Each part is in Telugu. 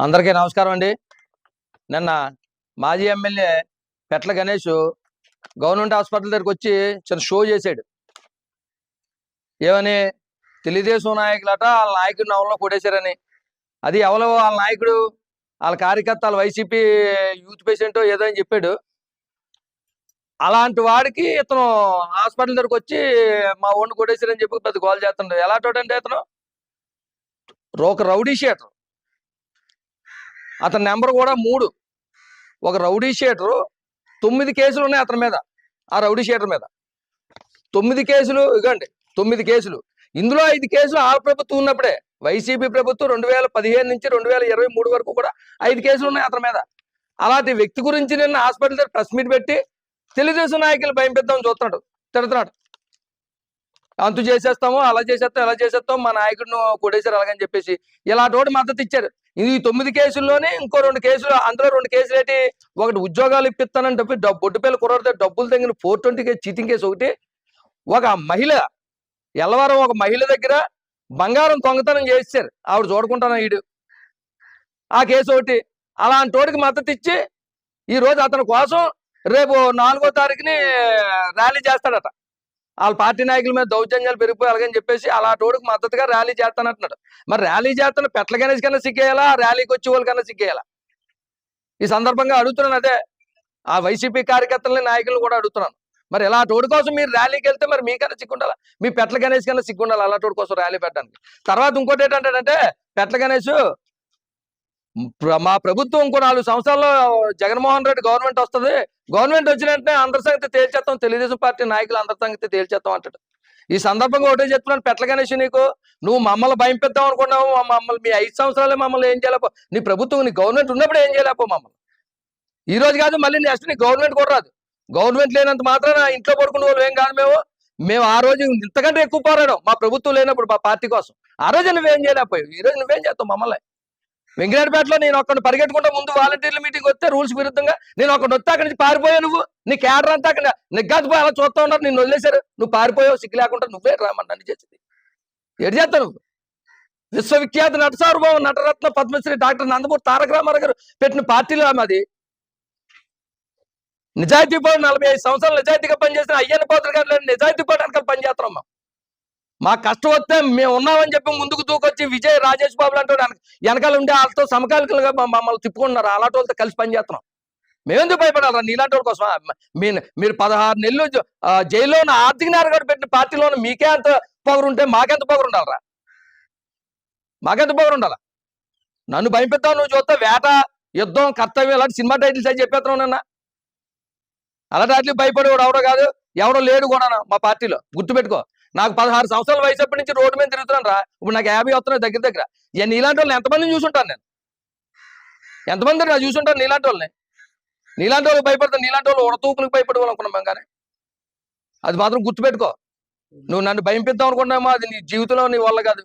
అందరికీ నమస్కారం అండి. నిన్న మాజీ MLA Petla Ganesh government hospital దగ్గరికి వచ్చి చిన్న షో చేశాడు. ఏమని తెలుగుదేశం నాయకులట వాళ్ళ నాయకుడు నవల్లో కొట్టేశారని. అది ఎవరో వాళ్ళ నాయకుడు వాళ్ళ కార్యకర్త వాళ్ళ వైసీపీ యూత్ పేషెంట్ ఏదో అని చెప్పాడు. అలాంటి వాడికి ఇతను హాస్పిటల్ దగ్గరకు వచ్చి మా ఓన్ కొట్టేశారని చెప్పి పెద్ద గోల్ చేస్తుండే. ఎలాంటి ఇతను? ఒక రౌడీ షీటర్. అతని నెంబర్ కూడా మూడు. ఒక రౌడీ షీటరు తొమ్మిది కేసులు ఉన్నాయి అతని మీద. ఆ రౌడీ షీటర్ మీద. తొమ్మిది కేసులు ఇగండి తొమ్మిది కేసులు. ఇందులో ఐదు కేసులు ఆ ప్రభుత్వం ఉన్నప్పుడే. వైసీపీ ప్రభుత్వం రెండు వేల పదిహేను నుంచి రెండు వేల ఇరవై మూడు వరకు కూడా ఐదు కేసులు ఉన్నాయి అతని మీద. అలాంటి వ్యక్తి గురించి నిన్న హాస్పిటల్ దగ్గర ప్రెస్ మీట్ పెట్టి తెలుగుదేశం నాయకులు భయపెద్దామని చూస్తున్నాడు తిడుతున్నాడు. అంతు చేసేస్తాము అలా చేసేస్తాం ఇలా చేసేస్తాం మా నాయకుడిని కొడేశారు అలాగని చెప్పేసి. ఇలాంటి వాడు మద్దతు ఇచ్చారు. ఈ తొమ్మిది కేసుల్లోనే ఇంకో రెండు కేసులు అందులో రెండు కేసులు ఏంటి? ఒకటి ఉద్యోగాలు ఇప్పిస్తానని చెప్పి డబ్బు బొడ్డు పిల్లలు డబ్బులు తగిన four twenty case cheating case ఒకటి. ఒక మహిళ ఎల్లవారం ఒక మహిళ దగ్గర బంగారం దొంగతనం చేశారు ఆవిడ చూడకుంటాను ఈడు. ఆ కేసు ఒకటి. అలాంటి వాడికి మద్దతు ఇచ్చి ఈ రోజు అతని కోసం రేపు నాలుగో తారీఖుని ర్యాలీ చేస్తాడట. వాళ్ళ పార్టీ నాయకుల మీద దౌర్జన్యాలు పెరిగిపోయాలని చెప్పేసి అలా టోడుకు మద్దతుగా ర్యాలీ చేస్తానంటున్నాడు. మరి ర్యాలీ చేస్తున్న పెట్ల గణేష్ కన్నా సిగ్గేయాలా? ర్యాలీకి వచ్చే వాళ్ళకన్నా సిగ్గేయాలా? ఈ సందర్భంగా అడుగుతున్నాను అదే. ఆ వైసీపీ కార్యకర్తలని నాయకులను కూడా అడుగుతున్నాను. మరి ఇలా టోడు కోసం మీరు ర్యాలీకి వెళ్తే మరి మీకన్నా సిగ్గుండాలా? మీ పెట్ల గణేష్ కన్నా సిగ్గుండాలి అలా టోడు కోసం ర్యాలీ పెట్టడానికి? తర్వాత ఇంకోటి ఏంటంటే పెట్ల గణేష్ మా ప్రభుత్వం ఇంకో నాలుగు సంవత్సరాల్లో జగన్మోహన్ రెడ్డి గవర్నమెంట్ వస్తుంది. గవర్నమెంట్ వచ్చిన వెంటనే అందరి సంగతి తేల్చేస్తాం తెలుగుదేశం పార్టీ నాయకులు అందరి సంగతి తేల్చేస్తాం అంటాడు. ఈ సందర్భంగా ఒకటే చెప్తున్నాను పెట్ల గణేష్ నీకు. నువ్వు మమ్మల్ని భయం పెద్దాం అనుకున్నావు. మా- మమ్మల్ని మీ ఐదు సంవత్సరాలే మమ్మల్ని ఏం చేయలేపో నీ ప్రభుత్వం నీ గవర్నమెంట్ ఉన్నప్పుడు ఏం చేయలేపో మమ్మల్ని. ఈ రోజు కాదు మళ్ళీ నెక్స్ట్ నీ గవర్నమెంట్ కూడా రాదు. గవర్నమెంట్ లేనంత మాత్రాన ఇంట్లో పడుకునే వాళ్ళు ఏం కాదు మేము. మేము ఆ రోజు ఇంతకంటే ఎక్కువ పోరాడాం. మా ప్రభుత్వం లేనప్పుడు మా పార్టీ కోసం. ఆ రోజు నువ్వేం చేయలేకపోయావు. ఈ రోజు నువ్వేం చేస్తావు మమ్మల్ని? వెంకటపేటలో నేను ఒక్కడిని పరిగెట్టుకుంటా ముందు వాలంటీర్ల మీటింగ్ వస్తే రూల్స్ విరుద్ధంగా నేను ఒకటి వస్తే అక్కడి నుంచి పారిపోయావు నువ్వు? నీ క్యాడర్ అంతా అక్కడ నిగ్గాతిపోయి అలా చూస్తా ఉన్నారు నిన్ను వదిలేశారు. నువ్వు పారిపోయావు సిగ్గు లేకుండా నువ్వే రామని చేసింది. ఎటు చేస్తా నువ్వు? విశ్వవిఖ్యాత నట నటరత్న పద్మశ్రీ డాక్టర్ నందమూరి తారక రామారావు గారు పెట్టిన పార్టీలో మాది? నిజాయితీ పౌరుడు నలభై ఐదు సంవత్సరాలు నిజాయితీగా పనిచేసిన అయ్యన్న పోతులు గారు లేని నిజాయితీ పౌరుడు పనిచేస్తున్నాం మేము. మా కష్టం వస్తే మేము ఉన్నామని చెప్పి ముందుకు దూకొచ్చి విజయ్ రాజేష్ బాబు లాంటి వెనకాల ఉండే వాళ్ళతో సమకాలికలుగా మమ్మల్ని తిప్పుకుంటున్నారు. అలాంటి వాళ్ళతో కలిసి పనిచేస్తున్నాం మేమెందుకు భయపడాలరా నీలాంటి వాళ్ళ కోసం మీరు మీరు పదహారు నెలలు జైల్లోన జైల్లో ఉన్న ఆర్థిక నేరగాడు పెట్టిన పార్టీలో మీకే అంత పొగరు ఉంటే మాకెంత పొగరు ఉండాలరా మాకెంత పొగరు ఉండాలా? నన్ను భయపెడతావు నువ్వు చూస్తే వేట యుద్ధం కర్తవ్యం ఇలాంటి సినిమా టైటిల్స్ అని చెప్పేస్తున్నావు నిన్న. అలాంటి వాటికి భయపడేవాడు ఎవడో కాదు. ఎవడో లేడు కూడా మా పార్టీలో. గుర్తుపెట్టుకో. నాకు పదహారు సంవత్సరాల వయసు అప్పటి నుంచి రోడ్డు మీద తిరుగుతున్నాను రా. ఇప్పుడు నాకు యాభై వస్తున్నాయి దగ్గర దగ్గర. ఇక నీలాంటి వాళ్ళని ఎంతమందిని చూసుంటాను నేను? ఎంతమంది నా చూసుంటాను నీలాంటి వాళ్ళని? నీలాంటి వాళ్ళకి భయపడతాను నీలాంటి వాళ్ళు ఉడతూపులకు భయపడే వాళ్ళు అనుకున్నాం కానీ. అది మాత్రం గుర్తుపెట్టుకో. నువ్వు నన్ను భయంపిద్దాం అనుకున్నామో అది నీ జీవితంలో నీ వల్ల కాదు.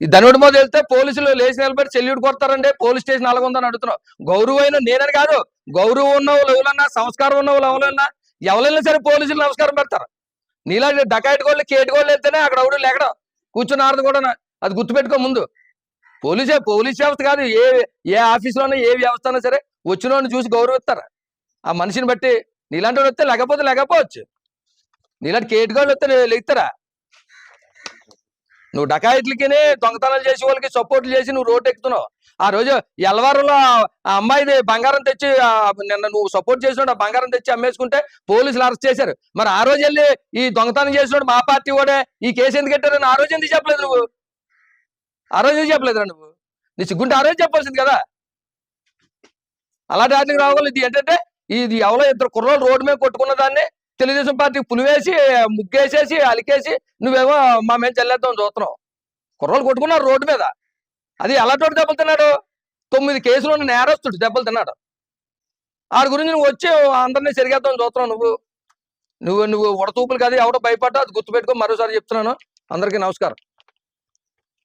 ఈ ధనుడి మీద వెళ్తే పోలీసులు లేచి నిలబడి చెల్లుడు కొడతారండి పోలీస్ స్టేషన్ అలాగుందని అడుగుతున్నావు గౌరవమైన నేనని కాదు గౌరవం ఉన్న వాళ్ళు ఎవరన్నా సంస్కారం ఉన్న వాళ్ళు ఎవరైనా ఎవరైనా సరే పోలీసులు నమస్కారం పెడతారు. నీలాంటి డకాయిట్ గోళ్ళు కేటు గోళ్ళు వెళ్తేనే అక్కడ ఎవడు లేకడం. కూర్చుని ఆడదు కూడా అది గుర్తుపెట్టుకో ముందు. పోలీసే పోలీస్ వ్యవస్థ కాదు. ఏ ఏ ఆఫీసులోనే ఏ వ్యవస్థ అయినా సరే వచ్చిన చూసి గౌరవిస్తారు. ఆ మనిషిని బట్టి నీలాంటి వాడు వస్తే లేకపోతే లేకపోవచ్చు. నీలాంటి కేటుగాళ్ళు వస్తే లెగుతారా? నువ్వు డకాయిట్లకినే దొంగతనాలు చేసే వాళ్ళకి సపోర్ట్ చేసి నువ్వు రోడ్ ఎక్కుతున్నావు. ఆ రోజు ఎల్వారులో ఆ అమ్మాయిది బంగారం తెచ్చి నిన్న నువ్వు సపోర్ట్ చేసినాడు ఆ బంగారం తెచ్చి అమ్మేసుకుంటే పోలీసులు అరెస్ట్ చేశారు. మరి ఆ రోజు వెళ్ళి ఈ దొంగతనం చేసినాడు మా పార్టీ వాడే ఈ కేసు ఎందుకు కట్టారని ఆ రోజు ఎందుకు చెప్పలేదు నువ్వు? ఆ రోజు ఎందుకు చెప్పలేదురా నువ్వు? నీ సిగ్గుంటే ఆ రోజు చెప్పాల్సింది కదా. అలాంటి వాటికి రావాలి. ఇది ఏంటంటే ఇది ఎవరో ఇద్దరు కుర్రోళ్ళు రోడ్డు మీద కొట్టుకున్న దాన్ని తెలుగుదేశం పార్టీ పులివేసి ముగ్గేసేసి అలికేసి నువ్వేమో మా మేము చెల్లేద్దాం చూస్తున్నావు. కుర్రోలు కొట్టుకున్నారు రోడ్డు మీద. అది ఎలాంటి దెబ్బలు తిన్నాడు? తొమ్మిది కేసులు ఉన్న నేరస్తుడు దెబ్బలు తిన్నాడు. ఆడి గురించి నువ్వు వచ్చి అందరినీ సరిగేద్దాం చూస్తున్నావు నువ్వు. నువ్వు నువ్వు ఉడతూపులు కాదు ఎవడో భయపడ్డా అది గుర్తుపెట్టుకో మరోసారి చెప్తున్నాను. అందరికీ నమస్కారం.